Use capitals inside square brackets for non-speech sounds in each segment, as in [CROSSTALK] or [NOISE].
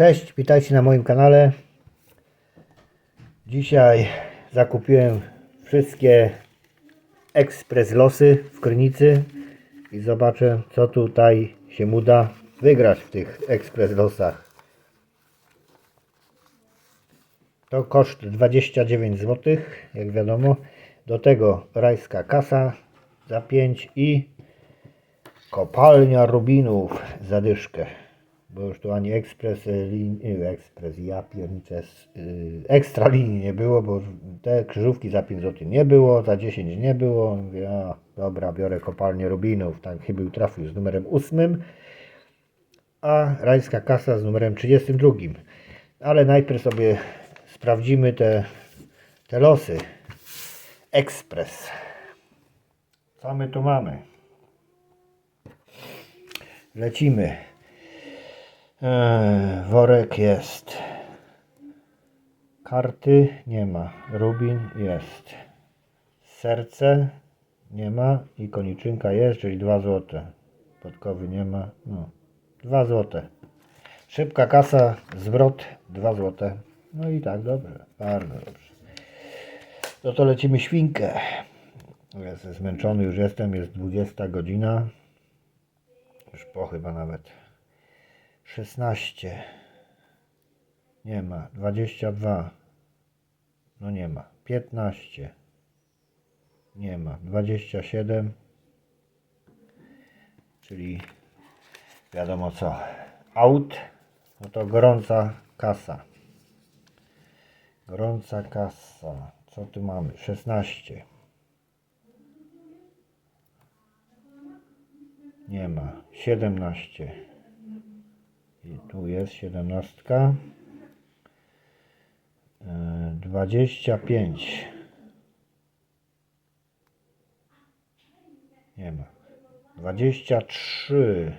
Cześć, witajcie na moim kanale. Dzisiaj zakupiłem wszystkie ekspres losy w Krynicy i zobaczę co tutaj się uda wygrać w tych ekspres losach. To koszt 29 zł, jak wiadomo. Do tego rajska kasa za 5 i kopalnia rubinów za dyszkę. Bo już tu ani ekspres, y, lin, y, ekspres, ja pierniczę, y, ekstra linii nie było, bo te krzyżówki za 5 zł nie było, za 10 nie było. Mówię, a, dobra, biorę kopalnię rubinów. Tak chyba trafił z numerem 8, a rajska kasa z numerem 32. Ale najpierw sobie sprawdzimy te, te losy. Ekspres. Co my tu mamy? Lecimy. Worek jest. Karty nie ma. Rubin jest. Serce nie ma. I koniczynka jest, czyli 2 złote. Podkowy nie ma. No, 2 złote. Szybka kasa, zwrot 2 złote. No i tak, dobrze. Bardzo dobrze. No to lecimy świnkę. Jestem zmęczony już jestem, jest 20 godzina. Już po chyba nawet. 16. Nie ma. 22. No nie ma. 15. Nie ma. 27. Czyli wiadomo co. Out. No to gorąca kasa. Gorąca kasa. Co tu mamy? 16. Nie ma. 17. Tu jest 17. E, 25. Nie ma. 23.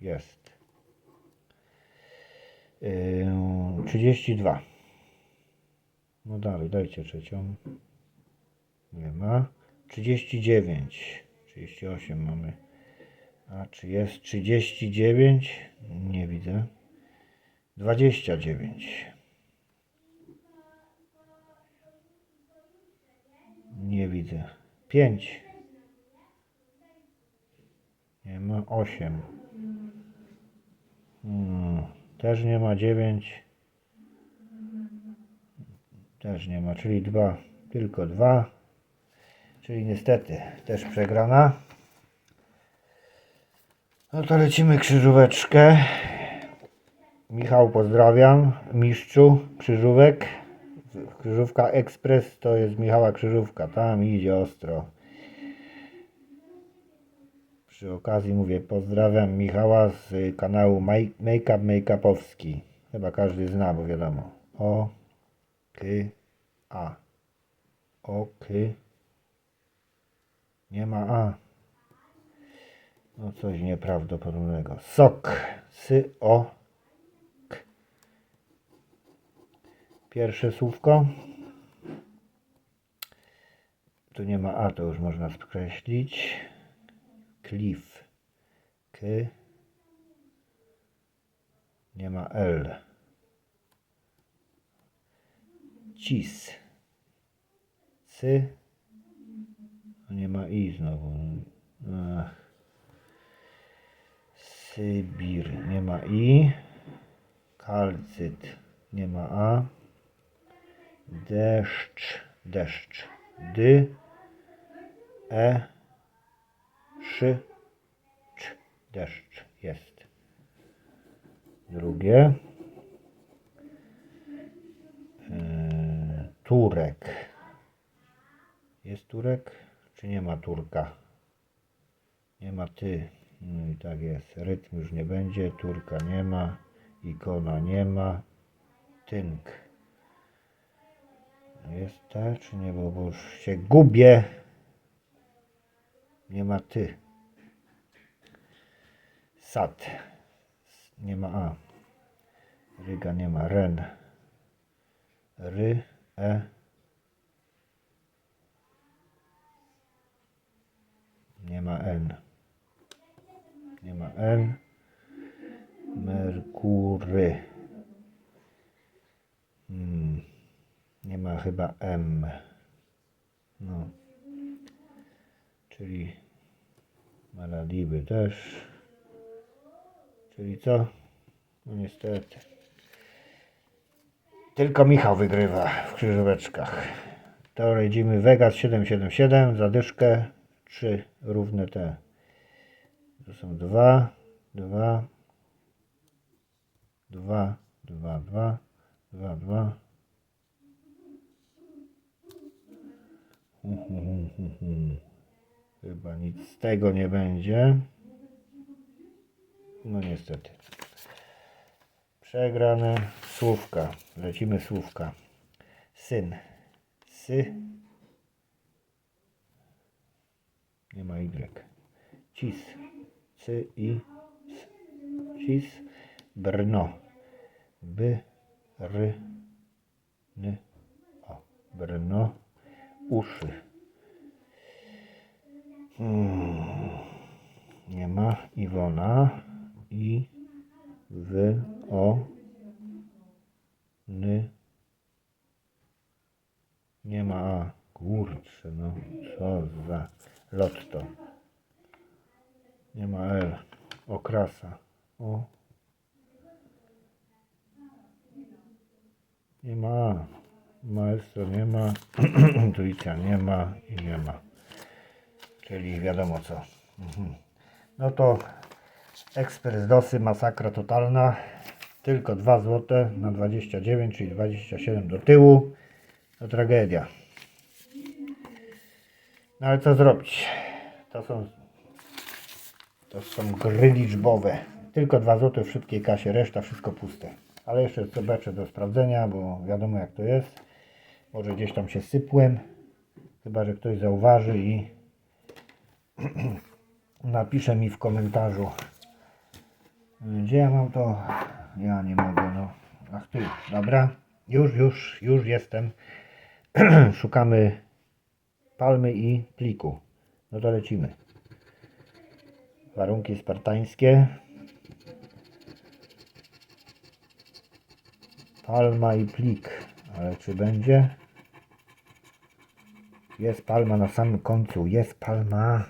Jest. Yy, 32. No dalej, dajcie trzecią. Nie ma. 39. 38 mamy. A czy jest 39? Nie widzę. 29. Nie widzę. 5. Nie ma 8. Hmm, też nie ma 9. Też nie ma, czyli 2. Tylko 2. Czyli niestety też przegrana. No to lecimy krzyżóweczkę. Michał pozdrawiam. Mistrzu krzyżówek. Krzyżówka Express to jest Michała krzyżówka. Tam idzie ostro. Przy okazji mówię pozdrawiam Michała z kanału Make- Makeup Makeupowski. Chyba każdy zna, bo wiadomo. O, K, A. O, K. Nie ma A. No coś nieprawdopodobnego. Sok. Sy, o. K. Pierwsze słówko. Tu nie ma A, to już można skreślić. Cliff. K. Nie ma L. Cis. Cy. No nie ma i znowu. Ach. Sybir nie ma i. Kalcyt nie ma a. Deszcz, deszcz. Dy. E. Szy. Cz. Deszcz jest. Drugie. Eee, Turek. Jest Turek? Czy nie ma Turka? Nie ma ty. No i tak jest. Rytm już nie będzie. Turka nie ma. Ikona nie ma. Tynk. Jest ta, czy nie? Bo, bo już się gubię. Nie ma ty. Sad. Nie ma a. Ryga nie ma. Ren. Ry. E. Nie ma N. Nie ma N. Merkury. Hmm. Nie ma chyba M. No. Czyli Maladiwy też. Czyli co? No niestety. Tylko Michał wygrywa w krzyżóweczkach. To lecimy Vegas 777, zadyszkę 3 równe te. To są 2, 2, 2, 2, 2, 2, 2. Hu, hu, hu, hu, hu. Chyba nic z tego nie będzie. No niestety. Przegrane słówka. Lecimy słówka. Syn. Sy. Nie ma Y. Cis. Cy i. Cis. Brno. By. Ry. Ny. O. Brno. Uszy. Hmm. Nie ma Iwona. I. Wy. O. Ny. Nie ma. Kurczę, no. Co za lotto. Nie ma L. Okrasa. O. Nie ma. Maestro nie ma. [CLEARS THROAT] Intuicja nie ma i nie ma. Czyli wiadomo co. Mhm. No to ekspres dosy, masakra totalna. Tylko 2 zł na 29, czyli 27 do tyłu. To tragedia. No ale co zrobić? To są to są gry liczbowe. Tylko 2 zł w szybkiej kasie, reszta wszystko puste. Ale jeszcze zobaczę do sprawdzenia, bo wiadomo jak to jest. Może gdzieś tam się sypłem. Chyba, że ktoś zauważy i [CLEARS THROAT] napisze mi w komentarzu. Gdzie ja mam to? Ja nie mogę, no. Ach tu, dobra. Już, już, już jestem. [CLEARS THROAT] Szukamy palmy i pliku. No to lecimy. Warunki spartańskie. Palma i plik. Ale czy będzie? Jest palma na samym końcu. Jest palma.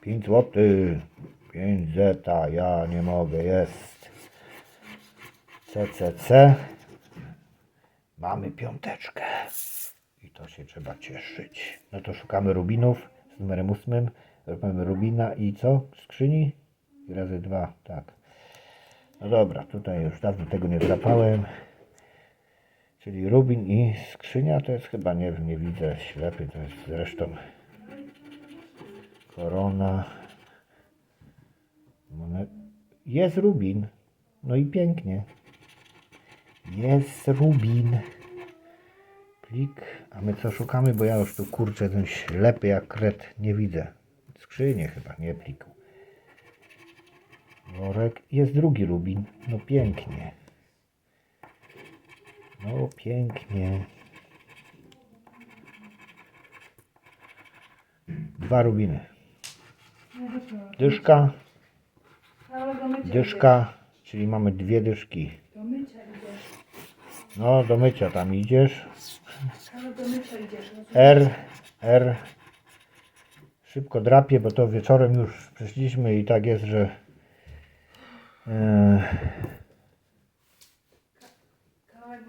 5 zł. 5 zeta. Ja nie mogę. Jest. CCC. Mamy piąteczkę. I to się trzeba cieszyć. No to szukamy rubinów z numerem ósmym. Mamy rubina i co? Skrzyni? I razy dwa, tak. No dobra, tutaj już dawno tego nie drapałem. Czyli rubin i skrzynia to jest chyba, nie wiem, nie widzę, ślepy to jest zresztą korona. Jest rubin. No i pięknie. Jest rubin. Plik. A my co szukamy? Bo ja już tu kurczę ten ślepy jak kret nie widzę. Skrzynię chyba, nie pliku. Worek. Jest drugi rubin. No pięknie. No pięknie. Dwa rubiny. Dyszka, dyszka, czyli mamy dwie dyszki. No, do mycia tam idziesz. R, R. Szybko drapie, bo to wieczorem już przeszliśmy i tak jest, że e,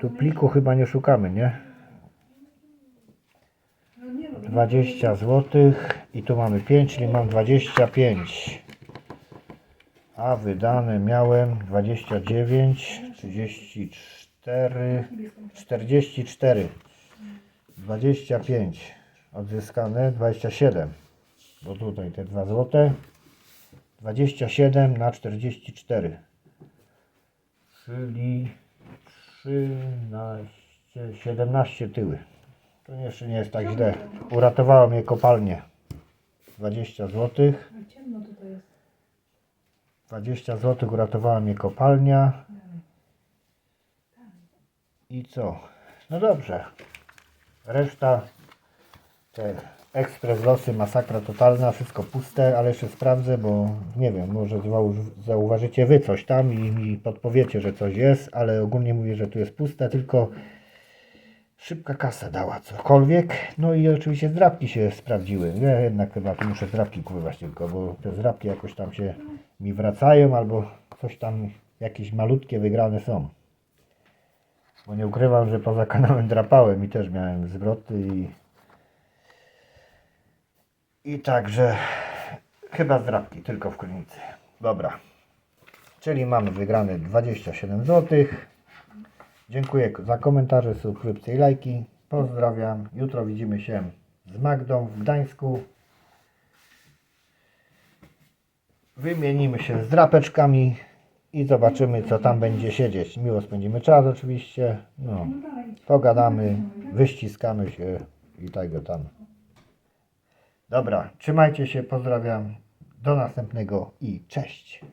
tu pliku chyba nie szukamy, nie? No nie no, 20 zł i tu mamy 5, czyli mam 25. A wydane miałem 29, 34, 44, 25. Odzyskane 27. Bo tutaj te 2 zł. 27 na 44. Czyli 13, 17 tyły. To jeszcze nie jest tak źle. Uratowała mnie kopalnię. 20 zł. Ale ciemno tutaj jest. 20 zł uratowała mnie kopalnia. I co? No dobrze. Reszta te Ekspres losy, masakra totalna, wszystko puste, ale jeszcze sprawdzę, bo nie wiem, może zauważycie wy coś tam i mi podpowiecie, że coś jest, ale ogólnie mówię, że tu jest puste, tylko szybka kasa dała cokolwiek. No i oczywiście zdrabki się sprawdziły. Ja jednak chyba tu muszę zdrabki kupować tylko, bo te zdrabki jakoś tam się mi wracają, albo coś tam, jakieś malutkie wygrane są. Bo nie ukrywam, że poza kanałem drapałem i też miałem zwroty i i także chyba zdrabki tylko w klinice. Dobra. Czyli mamy wygrane 27 zł. Dziękuję za komentarze, subskrypcje i lajki. Pozdrawiam. Jutro widzimy się z Magdą w Gdańsku. Wymienimy się z drapeczkami i zobaczymy co tam będzie siedzieć. Miło spędzimy czas oczywiście. No, pogadamy, wyściskamy się i tego tam. Dobra, trzymajcie się, pozdrawiam. Do następnego i cześć.